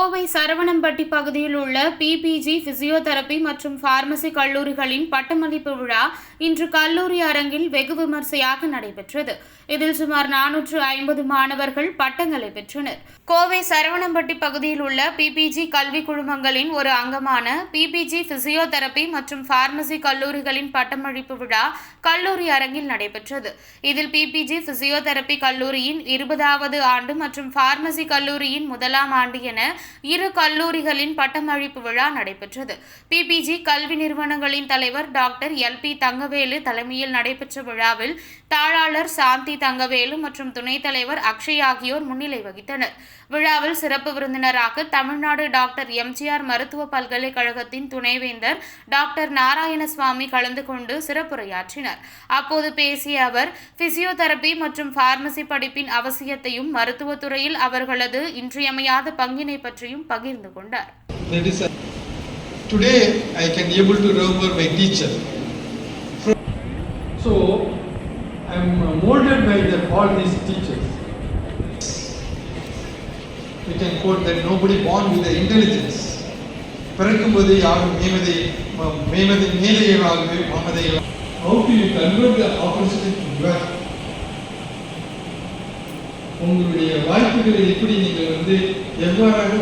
கோவை சரவணம்பட்டி பகுதியில் உள்ள PPG physiotherapy மற்றும் பார்மசி கல்லூரிகளின் பட்டமளிப்பு விழா இன்று கல்லூரி அரங்கில் வெகு விமர்சையாக நடைபெற்றது. இதில் சுமார் நானூற்று ஐம்பது மாணவர்கள் பட்டங்களை பெற்றனர். கோவை சரவணம்பட்டி பகுதியில் உள்ள பிபிஜி கல்வி குழுமங்களின் ஒரு அங்கமான பிபிஜி பிசியோதெரபி மற்றும் பார்மசி கல்லூரிகளின் பட்டமளிப்பு விழா கல்லூரி அரங்கில் நடைபெற்றது. இதில் பிபிஜி பிசியோதெரபி கல்லூரியின் இருபதாவது ஆண்டு மற்றும் பார்மசி கல்லூரியின் முதலாம் ஆண்டு என இரு கல்லூரிகளின் பட்டமளிப்பு விழா நடைபெற்றது. பிபிஜி கல்வி நிறுவனங்களின் தலைவர் டாக்டர் எல் பி தங்கவேலு தலைமையில் நடைபெற்ற விழாவில் தாளாளர் சாந்தி தங்கவேலு மற்றும் துணைத் தலைவர் அக்ஷய் ஆகியோர் முன்னிலை வகித்தனர். விழாவில் சிறப்பு விருந்தினராக தமிழ்நாடு டாக்டர் எம்ஜிஆர் மருத்துவ பல்கலைக்கழகத்தின் துணைவேந்தர் டாக்டர் நாராயணசுவாமி கலந்து கொண்டு சிறப்புரையாற்றினார். அப்போது பேசிய அவர் பிசியோதெரபி மற்றும் பார்மசி படிப்பின் அவசியத்தையும் மருத்துவத்துறையில் அவர்களது இன்றியமையாத பங்கினை பற்றி பற்றியும் பகிர்ந்து கொண்டார் today I can able to remember my teacher. So I am molded by the, all these teachers. We can quote that nobody born with the intelligence. பிறக்கும்போது யாரும் மேமதை ம- மேமதை மேதைகளாகவே மமதைகளாக How do you convert the opportunity to wealth? உங்களுடைய வாய்ப்புகளை எப்படி நீங்கள் வந்து எவ்வாறாக